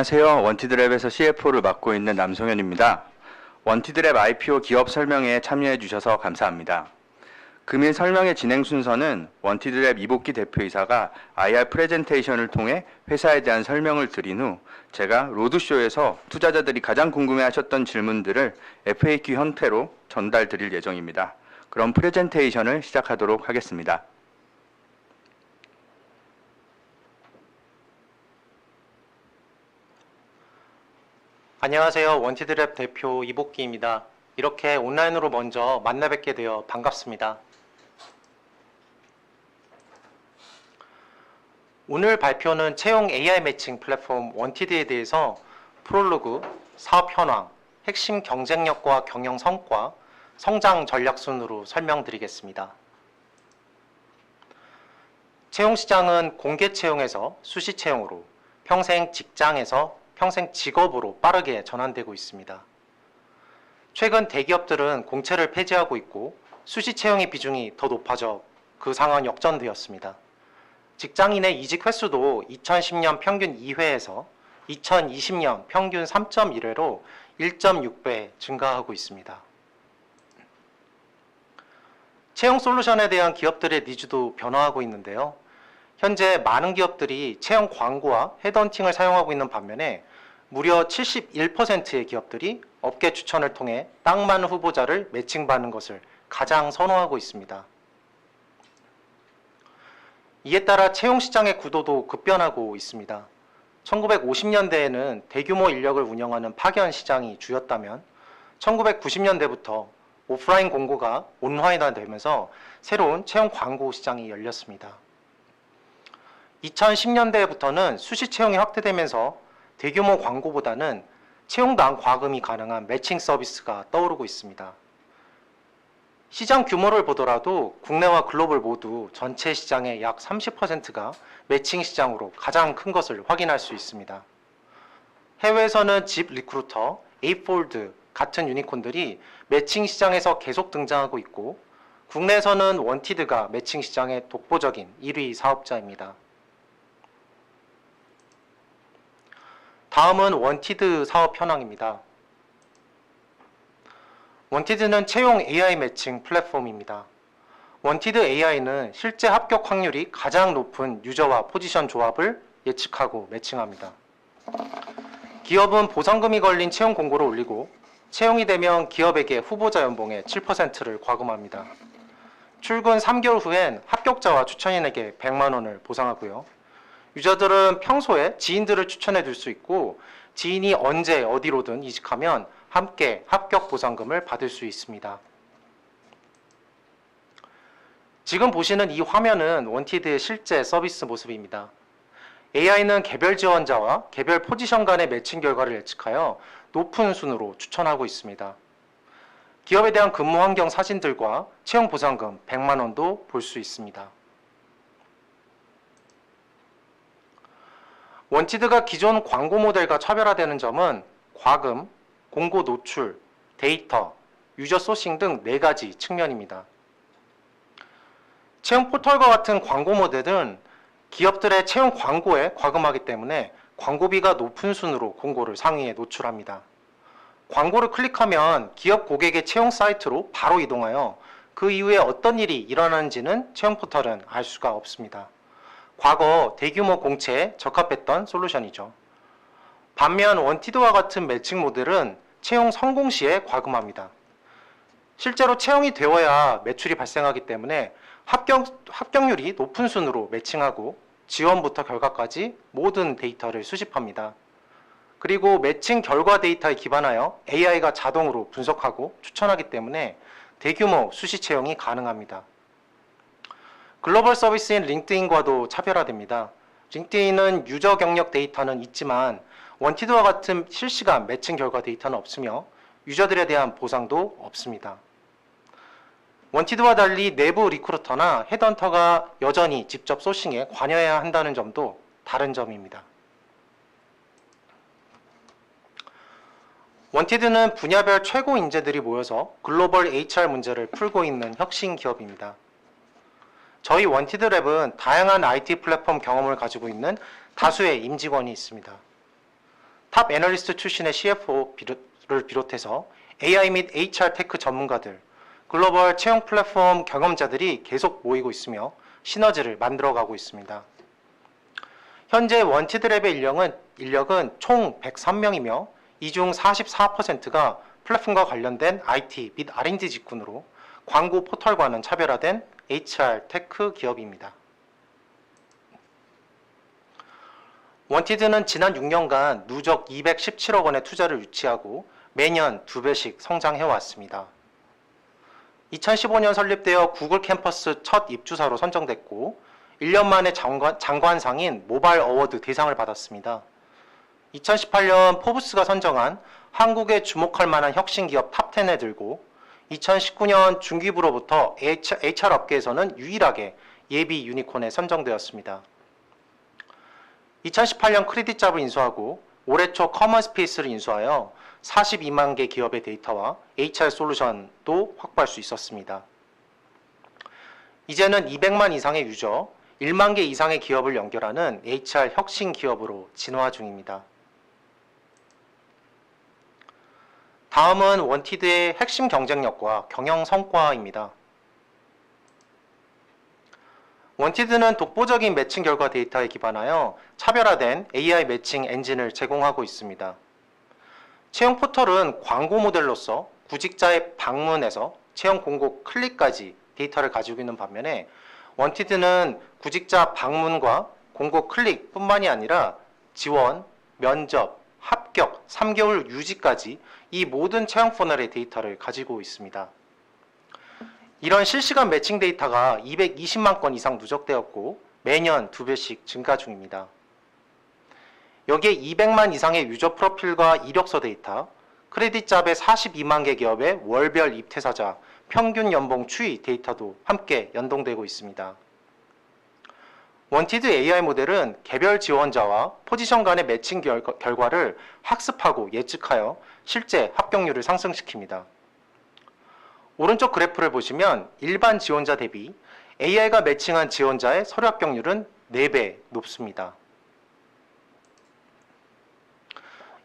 안녕하세요. 원티드랩에서 CFO를 맡고 있는 남성현입니다. 원티드랩 IPO 기업 설명회에 참여해 주셔서 감사합니다. 금일 설명회 진행 순서는 원티드랩 이복기 대표이사가 IR 프레젠테이션을 통해 회사에 대한 설명을 드린 후 제가 로드쇼에서 투자자들이 가장 궁금해하셨던 질문들을 FAQ 형태로 전달 드릴 예정입니다. 그럼 프레젠테이션을 시작하도록 하겠습니다. 안녕하세요. 원티드랩 대표 이복기입니다. 이렇게 온라인으로 먼저 만나 뵙게 되어 반갑습니다. 오늘 발표는 채용 AI 매칭 플랫폼 원티드에 대해서 프롤로그, 사업 현황, 핵심 경쟁력과 경영 성과, 성장 전략 순으로 설명드리겠습니다. 채용 시장은 공개 채용에서 수시 채용으로 평생 직장에서 평생 직업으로 빠르게 전환되고 있습니다. 최근 대기업들은 공채를 폐지하고 있고 수시 채용의 비중이 더 높아져 그 상황 역전되었습니다. 직장인의 이직 횟수도 2010년 평균 2회에서 2020년 평균 3.1회로 1.6배 증가하고 있습니다. 채용 솔루션에 대한 기업들의 니즈도 변화하고 있는데요. 현재 많은 기업들이 채용 광고와 헤드헌팅을 사용하고 있는 반면에 무려 71%의 기업들이 업계 추천을 통해 딱 맞는 후보자를 매칭받는 것을 가장 선호하고 있습니다. 이에 따라 채용 시장의 구도도 급변하고 있습니다. 1950년대에는 대규모 인력을 운영하는 파견 시장이 주였다면 1990년대부터 오프라인 공고가 온라인화되면서 새로운 채용 광고 시장이 열렸습니다. 2010년대부터는 수시 채용이 확대되면서 대규모 광고보다는 채용당 과금이 가능한 매칭 서비스가 떠오르고 있습니다. 시장 규모를 보더라도 국내와 글로벌 모두 전체 시장의 약 30%가 매칭 시장으로 가장 큰 것을 확인할 수 있습니다. 해외에서는 집 리크루터, 에이폴드, 같은 유니콘들이 매칭 시장에서 계속 등장하고 있고 국내에서는 원티드가 매칭 시장의 독보적인 1위 사업자입니다. 다음은 원티드 사업 현황입니다. 원티드는 채용 AI 매칭 플랫폼입니다. 원티드 AI는 실제 합격 확률이 가장 높은 유저와 포지션 조합을 예측하고 매칭합니다. 기업은 보상금이 걸린 채용 공고를 올리고 채용이 되면 기업에게 후보자 연봉의 7%를 과금합니다. 출근 3개월 후엔 합격자와 추천인에게 100만 원을 보상하고요. 유저들은 평소에 지인들을 추천해 줄수 있고 지인이 언제 어디로든 이직하면 함께 합격 보상금을 받을 수 있습니다. 지금 보시는 이 화면은 원티드의 실제 서비스 모습입니다. AI는 개별 지원자와 개별 포지션 간의 매칭 결과를 예측하여 높은 순으로 추천하고 있습니다. 기업에 대한 근무 환경 사진들과 채용 보상금 100만 원도 볼 수 있습니다. 원티드가 기존 광고 모델과 차별화되는 점은 과금, 공고 노출, 데이터, 유저 소싱 등 네 가지 측면입니다. 채용 포털과 같은 광고 모델은 기업들의 채용 광고에 과금하기 때문에 광고비가 높은 순으로 공고를 상위에 노출합니다. 광고를 클릭하면 기업 고객의 채용 사이트로 바로 이동하여 그 이후에 어떤 일이 일어나는지는 채용 포털은 알 수가 없습니다. 과거 대규모 공채에 적합했던 솔루션이죠. 반면 원티드와 같은 매칭 모델은 채용 성공 시에 과금합니다. 실제로 채용이 되어야 매출이 발생하기 때문에 합격, 합격률이 높은 순으로 매칭하고 지원부터 결과까지 모든 데이터를 수집합니다. 그리고 매칭 결과 데이터에 기반하여 AI가 자동으로 분석하고 추천하기 때문에 대규모 수시 채용이 가능합니다. 글로벌 서비스인 링크드인과도 차별화됩니다. 링크드인은 유저 경력 데이터는 있지만 원티드와 같은 실시간 매칭 결과 데이터는 없으며 유저들에 대한 보상도 없습니다. 원티드와 달리 내부 리크루터나 헤드헌터가 여전히 직접 소싱에 관여해야 한다는 점도 다른 점입니다. 원티드는 분야별 최고 인재들이 모여서 글로벌 HR 문제를 풀고 있는 혁신 기업입니다. 저희 원티드 랩은 다양한 IT 플랫폼 경험을 가지고 있는 다수의 임직원이 있습니다. 탑 애널리스트 출신의 CFO를 비롯해서 AI 및 HR 테크 전문가들, 글로벌 채용 플랫폼 경험자들이 계속 모이고 있으며 시너지를 만들어가고 있습니다. 현재 원티드 랩의 인력은, 인력은 총 103명이며 이 중 44%가 플랫폼과 관련된 IT 및 R&D 직군으로 광고 포털과는 차별화된 HR 테크 기업입니다. 원티드는 지난 6년간 누적 217억 원의 투자를 유치하고 매년 2배씩 성장해 왔습니다. 2015년 설립되어 구글 캠퍼스 첫 입주사로 선정됐고 1년 만에 장관, 장관상인 모바일 어워드 대상을 받았습니다. 2018년 포브스가 선정한 한국에 주목할 만한 혁신 기업 탑10에 들고 2019년 중기부로부터 HR 업계에서는 유일하게 예비 유니콘에 선정되었습니다. 2018년 크레딧 잡을 인수하고 올해 초 커먼 스페이스를 인수하여 42만 개 기업의 데이터와 HR 솔루션도 확보할 수 있었습니다. 이제는 200만 이상의 유저, 1만 개 이상의 기업을 연결하는 HR 혁신 기업으로 진화 중입니다. 다음은 원티드의 핵심 경쟁력과 경영 성과입니다. 원티드는 독보적인 매칭 결과 데이터에 기반하여 차별화된 AI 매칭 엔진을 제공하고 있습니다. 채용 포털은 광고 모델로서 구직자의 방문에서 채용 공고 클릭까지 데이터를 가지고 있는 반면에 원티드는 구직자 방문과 공고 클릭뿐만이 아니라 지원, 면접, 합격, 3개월 유지까지 이 모든 채용 퍼널의 데이터를 가지고 있습니다. 이런 실시간 매칭 데이터가 220만 건 이상 누적되었고 매년 두 배씩 증가 중입니다. 여기에 200만 이상의 유저 프로필과 이력서 데이터, 크레딧 잡의 42만 개 기업의 월별 입퇴사자, 평균 연봉 추이 데이터도 함께 연동되고 있습니다. 원티드 AI 모델은 개별 지원자와 포지션 간의 매칭 결, 결과를 학습하고 예측하여 실제 합격률을 상승시킵니다. 오른쪽 그래프를 보시면 일반 지원자 대비 AI가 매칭한 지원자의 서류 합격률은 4배 높습니다.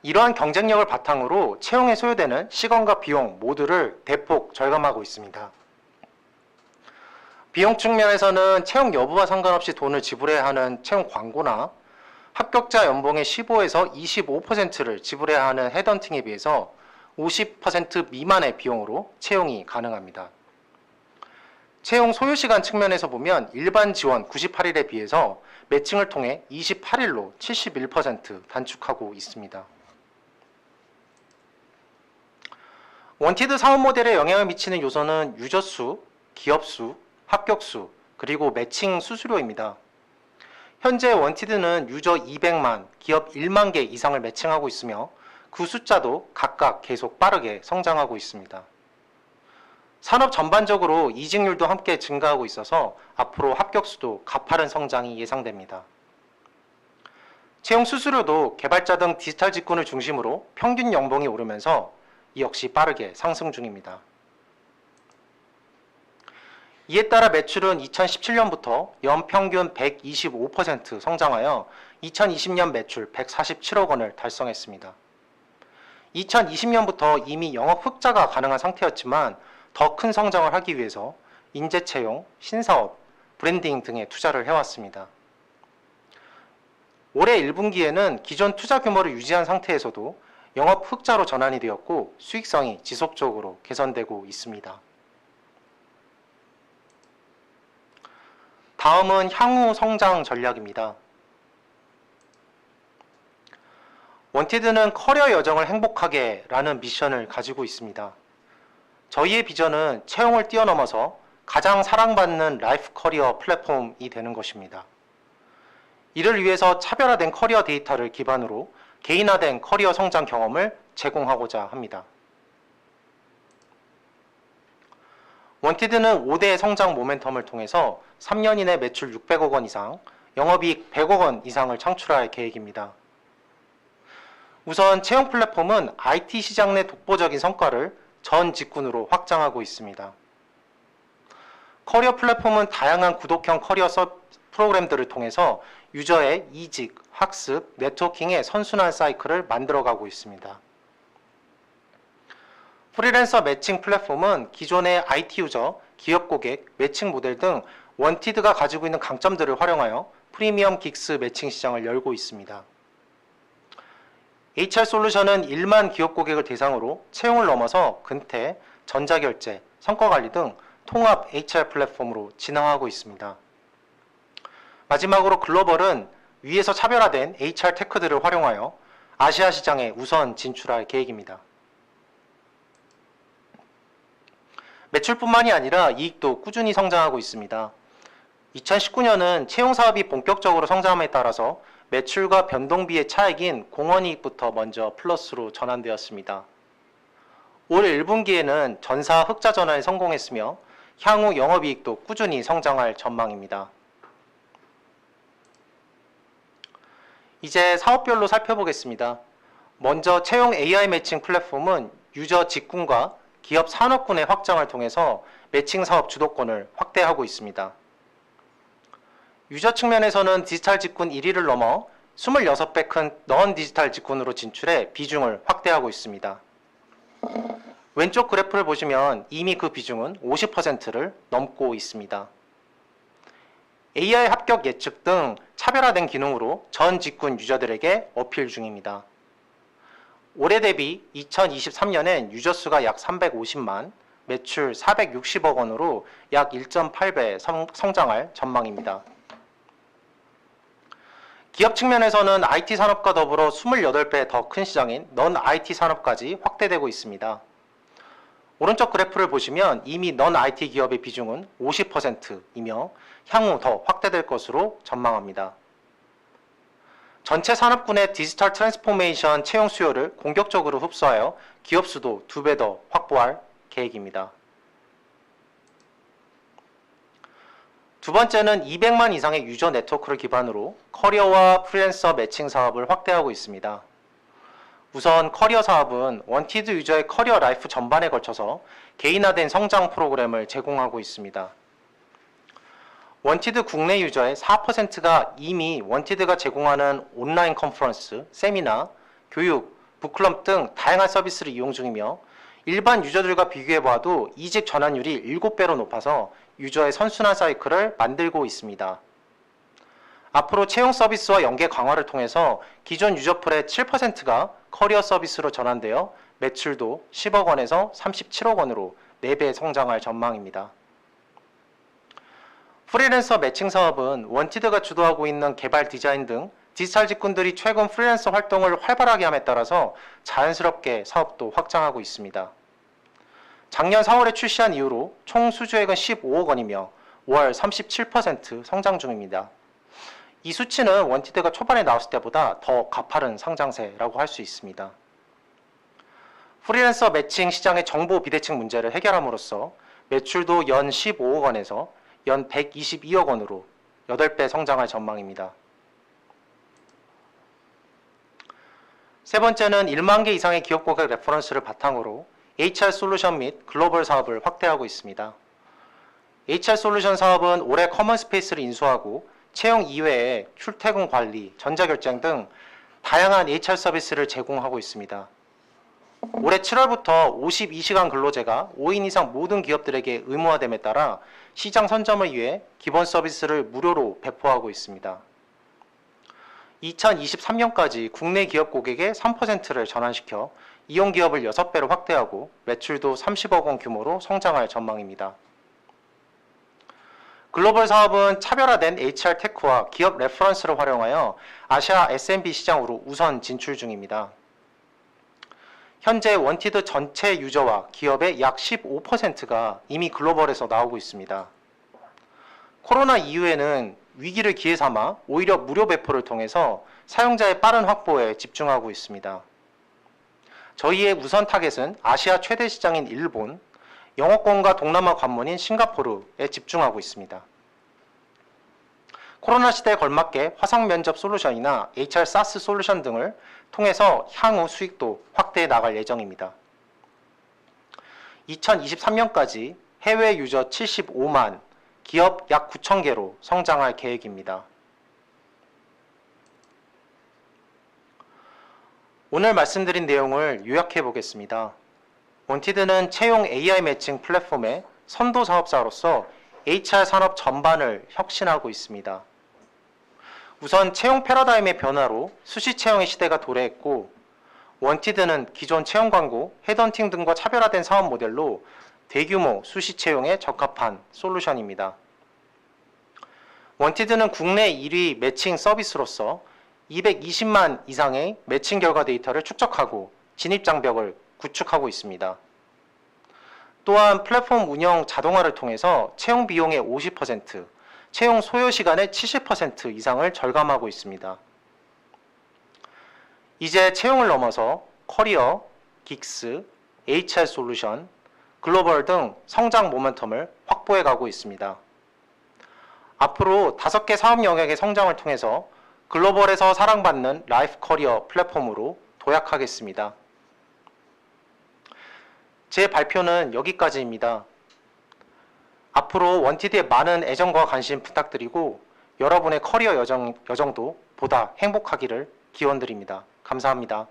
이러한 경쟁력을 바탕으로 채용에 소요되는 시간과 비용 모두를 대폭 절감하고 있습니다. 비용 측면에서는 채용 여부와 상관없이 돈을 지불해야 하는 채용 광고나 합격자 연봉의 15에서 25%를 지불해야 하는 헤드헌팅에 비해서 50% 미만의 비용으로 채용이 가능합니다. 채용 소요 시간 측면에서 보면 일반 지원 98일에 비해서 매칭을 통해 28일로 71% 단축하고 있습니다. 원티드 사업 모델에 영향을 미치는 요소는 유저 수, 기업 수, 합격 수, 그리고 매칭 수수료입니다. 현재 원티드는 유저 200만, 기업 1만 개 이상을 매칭하고 있으며 그 숫자도 각각 계속 빠르게 성장하고 있습니다. 산업 전반적으로 이직률도 함께 증가하고 있어서 앞으로 합격 수도 가파른 성장이 예상됩니다. 채용 수수료도 개발자 등 디지털 직군을 중심으로 평균 연봉이 오르면서 이 역시 빠르게 상승 중입니다. 이에 따라 매출은 2017년부터 연평균 125% 성장하여 2020년 매출 147억 원을 달성했습니다. 2020년부터 이미 영업 흑자가 가능한 상태였지만 더 큰 성장을 하기 위해서 인재 채용, 신사업, 브랜딩 등에 투자를 해왔습니다. 올해 1분기에는 기존 투자 규모를 유지한 상태에서도 영업 흑자로 전환이 되었고 수익성이 지속적으로 개선되고 있습니다. 다음은 향후 성장 전략입니다. 원티드는 커리어 여정을 행복하게 라는 미션을 가지고 있습니다. 저희의 비전은 채용을 뛰어넘어서 가장 사랑받는 라이프 커리어 플랫폼이 되는 것입니다. 이를 위해서 차별화된 커리어 데이터를 기반으로 개인화된 커리어 성장 경험을 제공하고자 합니다. 원티드는 5대 성장 모멘텀을 통해서 3년 이내 매출 600억 원 이상, 영업이익 100억 원 이상을 창출할 계획입니다. 우선 채용 플랫폼은 IT 시장 내 독보적인 성과를 전 직군으로 확장하고 있습니다. 커리어 플랫폼은 다양한 구독형 커리어 서 프로그램들을 통해서 유저의 이직, 학습, 네트워킹의 선순환 사이클을 만들어가고 있습니다. 프리랜서 매칭 플랫폼은 기존의 IT 유저, 기업 고객, 매칭 모델 등 원티드가 가지고 있는 강점들을 활용하여 프리미엄 긱스 매칭 시장을 열고 있습니다. HR 솔루션은 1만 기업 고객을 대상으로 채용을 넘어서 근태, 전자결제, 성과관리 등 통합 HR 플랫폼으로 진행하고 있습니다. 마지막으로 글로벌은 위에서 차별화된 HR 테크들을 활용하여 아시아 시장에 우선 진출할 계획입니다. 매출뿐만이 아니라 이익도 꾸준히 성장하고 있습니다. 2019년은 채용 사업이 본격적으로 성장함에 따라서 매출과 변동비의 차익인 공원이익부터 먼저 플러스로 전환되었습니다. 올 1분기에는 전사 흑자 전환에 성공했으며 향후 영업이익도 꾸준히 성장할 전망입니다. 이제 사업별로 살펴보겠습니다. 먼저 채용 AI 매칭 플랫폼은 유저 직군과 기업 산업군의 확장을 통해서 매칭 사업 주도권을 확대하고 있습니다. 유저 측면에서는 디지털 직군 1위를 넘어 26배 큰 넌 디지털 직군으로 진출해 비중을 확대하고 있습니다. 왼쪽 그래프를 보시면 이미 그 비중은 50%를 넘고 있습니다. AI 합격 예측 등 차별화된 기능으로 전 직군 유저들에게 어필 중입니다. 올해 대비 2023년엔 유저 수가 약 350만, 매출 460억 원으로 약 1.8배 성장할 전망입니다. 기업 측면에서는 IT 산업과 더불어 28배 더 큰 시장인 넌 IT 산업까지 확대되고 있습니다. 오른쪽 그래프를 보시면 이미 넌 IT 기업의 비중은 50%이며 향후 더 확대될 것으로 전망합니다. 전체 산업군의 디지털 트랜스포메이션 채용 수요를 공격적으로 흡수하여 기업 수도 두 배 더 확보할 계획입니다. 두 번째는 200만 이상의 유저 네트워크를 기반으로 커리어와 프리랜서 매칭 사업을 확대하고 있습니다. 우선 커리어 사업은 원티드 유저의 커리어 라이프 전반에 걸쳐서 개인화된 성장 프로그램을 제공하고 있습니다. 원티드 국내 유저의 4%가 이미 원티드가 제공하는 온라인 컨퍼런스, 세미나, 교육, 북클럽 등 다양한 서비스를 이용 중이며 일반 유저들과 비교해 봐도 이직 전환율이 7배로 높아서 유저의 선순환 사이클을 만들고 있습니다. 앞으로 채용 서비스와 연계 강화를 통해서 기존 유저풀의 7%가 커리어 서비스로 전환되어 매출도 10억 원에서 37억 원으로 4배 성장할 전망입니다. 프리랜서 매칭 사업은 원티드가 주도하고 있는 개발 디자인 등 디지털 직군들이 최근 프리랜서 활동을 활발하게 함에 따라서 자연스럽게 사업도 확장하고 있습니다. 작년 4월에 출시한 이후로 총 수주액은 15억 원이며 월 37% 성장 중입니다. 이 수치는 원티드가 초반에 나왔을 때보다 더 가파른 성장세라고 할 수 있습니다. 프리랜서 매칭 시장의 정보 비대칭 문제를 해결함으로써 매출도 연 15억 원에서 연 122억 원으로 8배 성장할 전망입니다. 세 번째는 1만 개 이상의 기업 고객 레퍼런스를 바탕으로 HR 솔루션 및 글로벌 사업을 확대하고 있습니다. HR 솔루션 사업은 올해 커먼 스페이스를 인수하고 채용 이외에 출퇴근 관리, 전자결정 등 다양한 HR 서비스를 제공하고 있습니다. 올해 7월부터 52시간 근로제가 5인 이상 모든 기업들에게 의무화됨에 따라 시장 선점을 위해 기본 서비스를 무료로 배포하고 있습니다. 2023년까지 국내 기업 고객의 3%를 전환시켜 이용 기업을 6배로 확대하고 매출도 30억 원 규모로 성장할 전망입니다. 글로벌 사업은 차별화된 HR 테크와 기업 레퍼런스를 활용하여 아시아 SMB 시장으로 우선 진출 중입니다. 현재 원티드 전체 유저와 기업의 약 15%가 이미 글로벌에서 나오고 있습니다. 코로나 이후에는 위기를 기회 삼아 오히려 무료 배포를 통해서 사용자의 빠른 확보에 집중하고 있습니다. 저희의 우선 타겟은 아시아 최대 시장인 일본, 영어권과 동남아 관문인 싱가포르에 집중하고 있습니다. 코로나 시대에 걸맞게 화상 면접 솔루션이나 HR SaaS 솔루션 등을 통해서 향후 수익도 확대해 나갈 예정입니다. 2023년까지 해외 유저 75만, 기업 약 9천 개로 성장할 계획입니다. 오늘 말씀드린 내용을 요약해 보겠습니다. 원티드는 채용 AI 매칭 플랫폼의 선도 사업자로서 HR 산업 전반을 혁신하고 있습니다. 우선 채용 패러다임의 변화로 수시 채용의 시대가 도래했고 원티드는 기존 채용 광고, 헤드헌팅 등과 차별화된 사업 모델로 대규모 수시 채용에 적합한 솔루션입니다. 원티드는 국내 1위 매칭 서비스로서 220만 이상의 매칭 결과 데이터를 축적하고 진입 장벽을 구축하고 있습니다. 또한 플랫폼 운영 자동화를 통해서 채용 비용의 50%, 채용 소요 시간의 70% 이상을 절감하고 있습니다. 이제 채용을 넘어서 커리어, 긱스, HR 솔루션, 글로벌 등 성장 모멘텀을 확보해 가고 있습니다. 앞으로 다섯 개 사업 영역의 성장을 통해서 글로벌에서 사랑받는 라이프 커리어 플랫폼으로 도약하겠습니다. 제 발표는 여기까지입니다. 앞으로 원티드의 많은 애정과 관심 부탁드리고 여러분의 커리어 여정, 여정도 보다 행복하기를 기원드립니다. 감사합니다.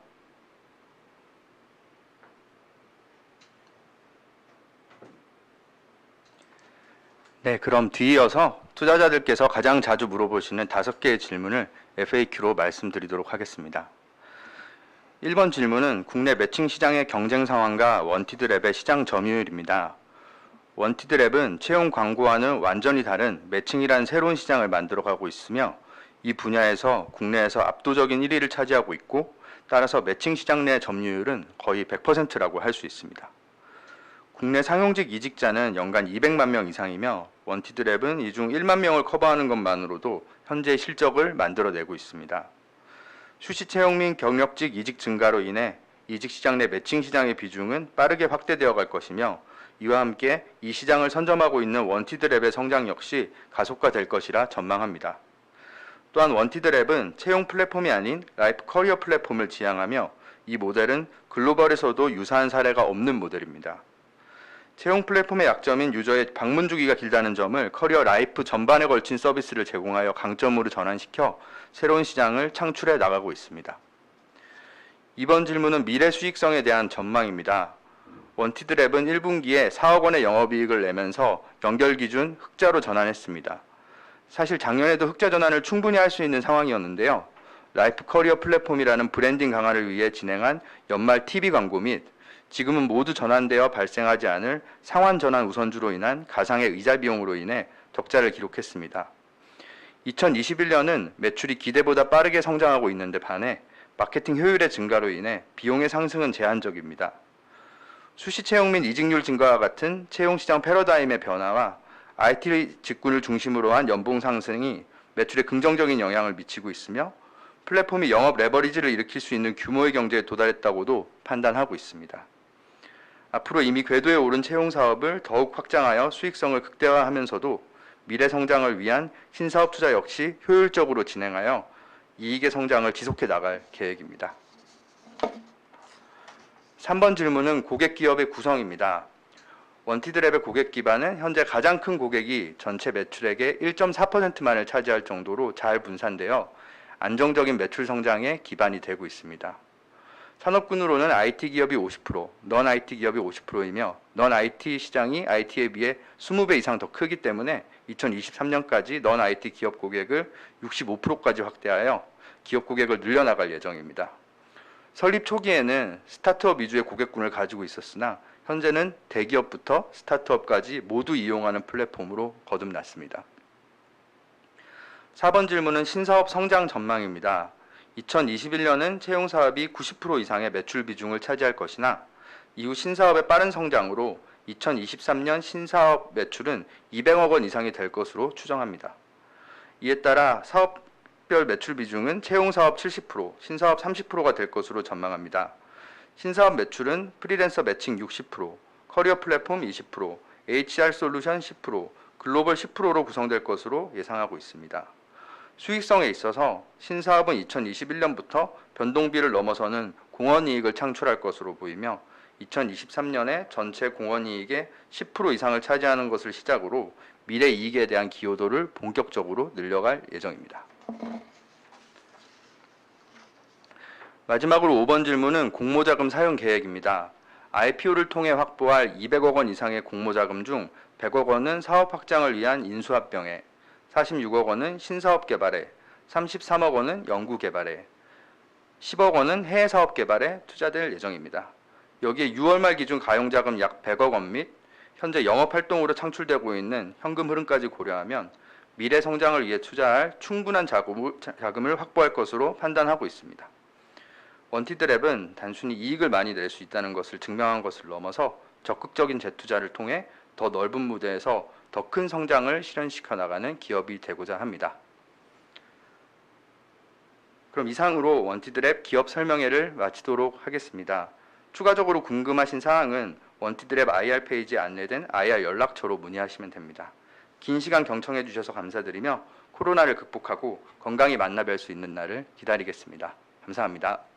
네, 그럼 뒤이어서 투자자들께서 가장 자주 물어보시는 다섯 개의 질문을 FAQ로 말씀드리도록 하겠습니다. 1번 질문은 국내 매칭 시장의 경쟁 상황과 원티드 랩의 시장 점유율입니다. 원티드랩은 채용 광고와는 완전히 다른 매칭이란 새로운 시장을 만들어가고 있으며 이 분야에서 국내에서 압도적인 1위를 차지하고 있고 따라서 매칭 시장 내 점유율은 거의 100%라고 할 수 있습니다. 국내 상용직 이직자는 연간 200만 명 이상이며 원티드랩은 이 중 1만 명을 커버하는 것만으로도 현재 실적을 만들어내고 있습니다. 수시 채용 및 경력직 이직 증가로 인해 이직 시장 내 매칭 시장의 비중은 빠르게 확대되어 갈 것이며 이와 함께 이 시장을 선점하고 있는 원티드랩의 성장 역시 가속화될 것이라 전망합니다. 또한 원티드랩은 채용 플랫폼이 아닌 라이프 커리어 플랫폼을 지향하며 이 모델은 글로벌에서도 유사한 사례가 없는 모델입니다. 채용 플랫폼의 약점인 유저의 방문 주기가 길다는 점을 커리어 라이프 전반에 걸친 서비스를 제공하여 강점으로 전환시켜 새로운 시장을 창출해 나가고 있습니다. 이번 질문은 미래 수익성에 대한 전망입니다. 원티드랩은 1분기에 4억 원의 영업이익을 내면서 연결 기준 흑자로 전환했습니다. 사실 작년에도 흑자 전환을 충분히 할 수 있는 상황이었는데요. 라이프 커리어 플랫폼이라는 브랜딩 강화를 위해 진행한 연말 TV 광고 및 지금은 모두 전환되어 발생하지 않을 상환 전환 우선주로 인한 가상의 이자 비용으로 인해 적자를 기록했습니다. 2021년은 매출이 기대보다 빠르게 성장하고 있는데 반해 마케팅 효율의 증가로 인해 비용의 상승은 제한적입니다. 수시 채용 및 이직률 증가와 같은 채용 시장 패러다임의 변화와 IT 직군을 중심으로 한 연봉 상승이 매출에 긍정적인 영향을 미치고 있으며 플랫폼이 영업 레버리지를 일으킬 수 있는 규모의 경제에 도달했다고도 판단하고 있습니다. 앞으로 이미 궤도에 오른 채용 사업을 더욱 확장하여 수익성을 극대화하면서도 미래 성장을 위한 신사업 투자 역시 효율적으로 진행하여 이익의 성장을 지속해 나갈 계획입니다. 3번 질문은 고객 기업의 구성입니다. 원티드랩의 고객 기반은 현재 가장 큰 고객이 전체 매출액의 1.4%만을 차지할 정도로 잘 분산되어 안정적인 매출 성장에 기반이 되고 있습니다. 산업군으로는 IT 기업이 50%, 넌 IT 기업이 50%이며 넌 IT 시장이 IT에 비해 20배 이상 더 크기 때문에 2023년까지 넌 IT 기업 고객을 65%까지 확대하여 기업 고객을 늘려나갈 예정입니다. 설립 초기에는 스타트업 위주의 고객군을 가지고 있었으나 현재는 대기업부터 스타트업까지 모두 이용하는 플랫폼으로 거듭났습니다. 4번 질문은 신사업 성장 전망입니다. 2021년은 채용 사업이 90% 이상의 매출 비중을 차지할 것이나 이후 신사업의 빠른 성장으로 2023년 신사업 매출은 200억 원 이상이 될 것으로 추정합니다. 이에 따라 사업 별 매출 비중은 채용 사업 70%, 신사업 30%가 될 것으로 전망합니다. 신사업 매출은 프리랜서 매칭 60%, 커리어 플랫폼 20%, HR 솔루션 10%, 글로벌 10%로 구성될 것으로 예상하고 있습니다. 수익성에 있어서 신사업은 2021년부터 변동비를 넘어서는 공헌이익을 창출할 것으로 보이며 2023년에 전체 공헌이익의 10% 이상을 차지하는 것을 시작으로 미래 이익에 대한 기여도를 본격적으로 늘려갈 예정입니다. 마지막으로 5번 질문은 공모자금 사용 계획입니다. IPO를 통해 확보할 200억 원 이상의 공모자금 중 100억 원은 사업 확장을 위한 인수합병에 46억 원은 신사업 개발에, 33억 원은 연구 개발에, 10억 원은 해외 사업 개발에 투자될 예정입니다. 여기에 6월 말 기준 가용 자금 약 100억 원 및 현재 영업 활동으로 창출되고 있는 현금 흐름까지 고려하면 미래 성장을 위해 투자할 충분한 자금을, 확보할 것으로 판단하고 있습니다. 원티드랩은 단순히 이익을 많이 낼 수 있다는 것을 증명한 것을 넘어서 적극적인 재투자를 통해 더 넓은 무대에서 더 큰 성장을 실현시켜 나가는 기업이 되고자 합니다. 그럼 이상으로 원티드랩 기업 설명회를 마치도록 하겠습니다. 추가적으로 궁금하신 사항은 원티드랩 IR 페이지에 안내된 IR 연락처로 문의하시면 됩니다. 긴 시간 경청해 주셔서 감사드리며 코로나를 극복하고 건강히 만나 뵐 수 있는 날을 기다리겠습니다. 감사합니다.